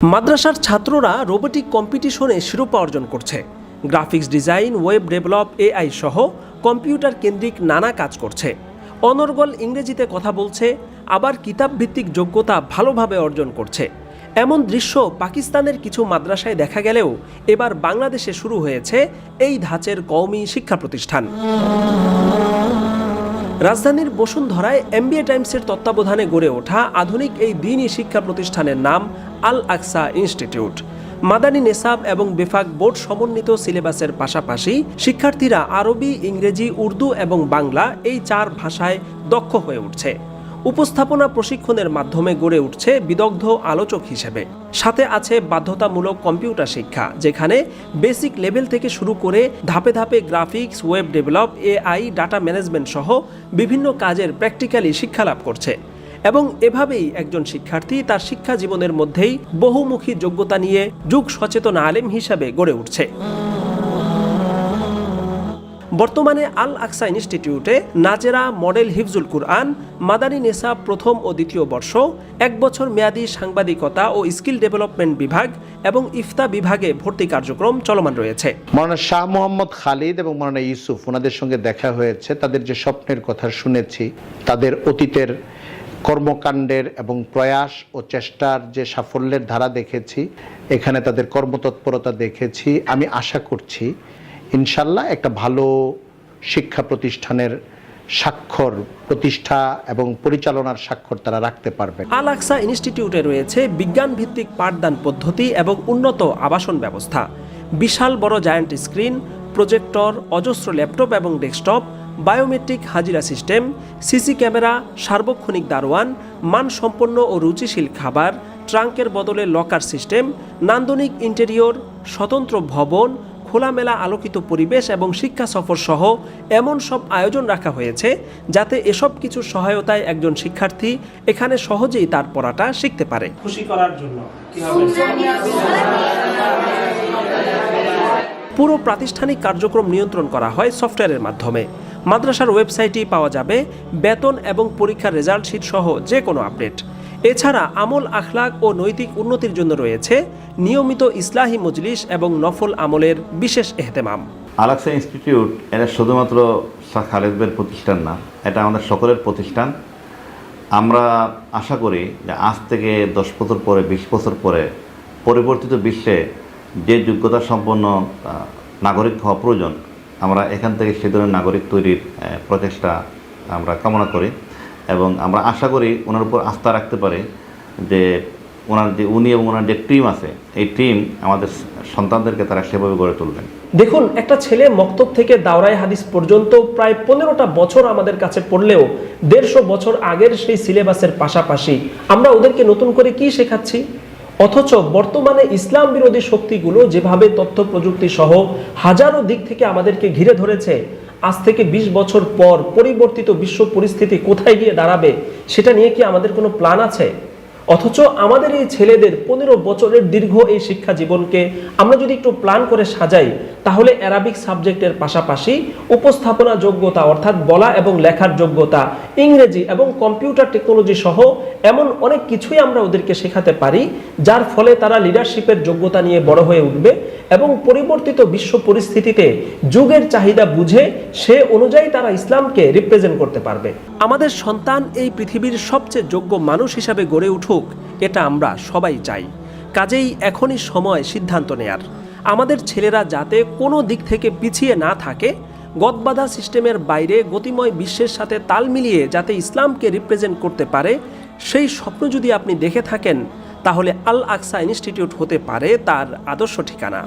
মাদ্রাসার ছাত্ররা রোবোটিক কম্পিটিশনে শিরোপা অর্জন করছে। Graphics design web develop AI সহ কম্পিউটার কেন্দ্রিক নানা কাজ করছে। অনর্গল ইংরেজিতে কথা বলছে, আবার কিতাব ভিত্তিক যোগ্যতা ভালোভাবে অর্জন করছে। এমন দৃশ্য পাকিস্তানের কিছু মাদ্রাসায় দেখা গেলেও এবার বাংলাদেশে শুরু হয়েছে এই ধাঁচের কওমি শিক্ষা প্রতিষ্ঠান। রাজধানীর বসুন্ধরায় এমবিএ টাইমসের তত্ত্বাবধানে গড়ে ওঠা আধুনিক এই দিনই শিক্ষা প্রতিষ্ঠানের নাম আল আকসা ইনস্টিটিউট। মাদানী নেসাব এবং বেফাক বোর্ড সমন্বিত সিলেবাসের পাশাপাশি শিক্ষার্থীরা আরবি, ইংরেজি, উর্দু এবং বাংলা এই চার ভাষায় দক্ষ হয়ে উঠছে। উপস্থাপনা প্রশিক্ষণের মাধ্যমে গড়ে উঠছে বিদগ্ধ আলোচক হিসেবে। সাথে আছে বাধ্যতামূলক কম্পিউটার শিক্ষা, যেখানে বেসিক লেভেল থেকে শুরু করে ধাপে ধাপে graphics, web develop, AI, data management সহ বিভিন্ন কাজের প্র্যাকটিক্যালি শিক্ষা লাভ করছে। এবং এভাবেই একজন শিক্ষার্থী তার শিক্ষা জীবনের মধ্যেই বহুমুখী যোগ্যতা নিয়ে যুগ সচেতন আলেম হিসাবে গড়ে উঠছে। বর্তমানে আল আকসা ইনস্টিটিউটে নাজেরা মডেল হিফজুল কুরআন, মাদানী নেসাব প্রথম ও দ্বিতীয় বর্ষ, এক বছর মেয়াদী সাংবাদিকতা ও স্কিল ডেভেলপমেন্ট বিভাগ এবং ইফতা বিভাগে ভর্তি কার্যক্রম চলমান রয়েছে। মৌলানা শাহ মোহাম্মদ খালিদ এবং মৌলানা ইউসুফ, ওনাদের সঙ্গে দেখা হয়েছে। তাদের যে স্বপ্নের কথা শুনেছি, তাদের অতীতের কর্মকাণ্ডের এবং প্রয়াস ও চেষ্টার যে সাফল্যের ধারা দেখেছি, এখানে তাদের কর্মতৎপরতা দেখেছি। আমি আশা করছি ইনশাল্লাহ একটা ভালো শিক্ষা প্রতিষ্ঠানের স্বাক্ষর, প্রতিষ্ঠা এবং পরিচালনার স্বাক্ষর তারা রাখতে পারবে আল আকসা ইনস্টিটিউটে রয়েছে বিজ্ঞান ভিত্তিক পাঠদান পদ্ধতি এবং উন্নত আবাসন ব্যবস্থা, বিশাল বড় জায়ান্ট স্ক্রিন, প্রজেক্টর, অজস্র ল্যাপটপ এবং ডেস্কটপ, বায়োমেট্রিক হাজিরা সিস্টেম, সিসি ক্যামেরা, সার্বক্ষণিক দারোয়ান, মানসম্পন্ন ও রুচিশীল খাবার, ট্রাঙ্কের বদলে লকার সিস্টেম, নান্দনিক ইন্টেরিয়র, স্বতন্ত্র ভবন খোলামেলা আলোকিত পরিবেশ এবং শিক্ষা সফর সহ এমন সব আয়োজন রাখা হয়েছে যাতে এসব কিছুর সহায়তায় একজন শিক্ষার্থী এখানে সহজেই তার পড়াটা শিখতে পারে। খুশি করার জন্য পুরো প্রাতিষ্ঠানিক কার্যক্রম নিয়ন্ত্রণ করা হয় সফটওয়্যারের মাধ্যমে। মাদ্রাসার ওয়েবসাইটেই পাওয়া যাবে বেতন এবং পরীক্ষার রেজাল্ট শিট সহ যে কোনো আপডেট। এছাড়া আমল আখলাক ও নৈতিক উন্নতির জন্য রয়েছে নিয়মিত ইসলাহী মজলিস এবং নফল আমলের বিশেষ এহতেমাম। আলাক্সা ইনস্টিটিউট এটা শুধুমাত্র শাহ খালেদ প্রতিষ্ঠান না, এটা আমাদের সকলের প্রতিষ্ঠান। আমরা আশা করি যে আজ থেকে দশ বছর পরে, বিশ বছর পরে পরিবর্তিত বিশ্বে যে যোগ্যতা সম্পন্ন নাগরিক হওয়া প্রয়োজন, আমরা এখান থেকে সে ধরনের নাগরিক তৈরির প্রচেষ্টা আমরা কামনা করি। এবং আমরা আশা করি ওনার উপর আস্থা রাখতে পারি যে ওনার যে উনি এবং ওনার যে টিম আছে, এই টিম আমাদের সন্তানদেরকে তারা সেভাবে গড়ে তুলবেন। দেখুন, একটা ছেলে মক্তব থেকে দাওরাই হাদিস পর্যন্ত প্রায় পনেরোটা বছর আমাদের কাছে পড়লেও দেড়শো বছর আগের সেই সিলেবাসের পাশাপাশি আমরা ওদেরকে নতুন করে কি শেখাচ্ছি? অথচ বর্তমানে ইসলাম বিরোধী শক্তিগুলো যেভাবে তথ্য প্রযুক্তি সহ হাজারো দিক থেকে আমাদেরকে ঘিরে ধরেছে আজ থেকে ২০ বছর পর পরিবর্তিত বিশ্ব পরিস্থিতি কোথায় গিয়ে দাঁড়াবে, সেটা নিয়ে কি আমাদের কোনো প্ল্যান আছে? অথচ আমাদের এই ছেলেদের পনেরো বছরের দীর্ঘ এই শিক্ষা জীবনকে আমরা যদি একটু প্ল্যান করে সাজাই, তাহলে অ্যারাবিক সাবজেক্টের পাশাপাশি উপস্থাপনা যোগ্যতা অর্থাৎ বলা এবং লেখার যোগ্যতা, ইংরেজি এবং কম্পিউটার টেকনোলজি সহ এমন অনেক কিছুই আমরা ওদেরকে শেখাতে পারি, যার ফলে তারা লিডারশিপের যোগ্যতা নিয়ে বড় হয়ে উঠবে এবং পরিবর্তিত বিশ্ব পরিস্থিতিতে যুগের চাহিদা বুঝে সে অনুযায়ী তারা ইসলামকে রিপ্রেজেন্ট করতে পারবে। আমাদের সন্তান এই পৃথিবীর সবচেয়ে যোগ্য মানুষ হিসাবে গড়ে উঠুক এটা আমরা সবাই চাই। কাজেই এখনই সময় সিদ্ধান্ত নেয়ার। আমাদের ছেলেরা যাতে কোনো দিক থেকে পিছিয়ে না থাকে, গদবাধা সিস্টেমের বাইরে গতিময় বিশ্বের সাথে তাল মিলিয়ে যাতে ইসলামকে রিপ্রেজেন্ট করতে পারে, সেই স্বপ্ন যদি আপনি দেখে থাকেন, তাহলে আল আকসা ইনস্টিটিউট হতে পারে তার আদর্শ ঠিকানা।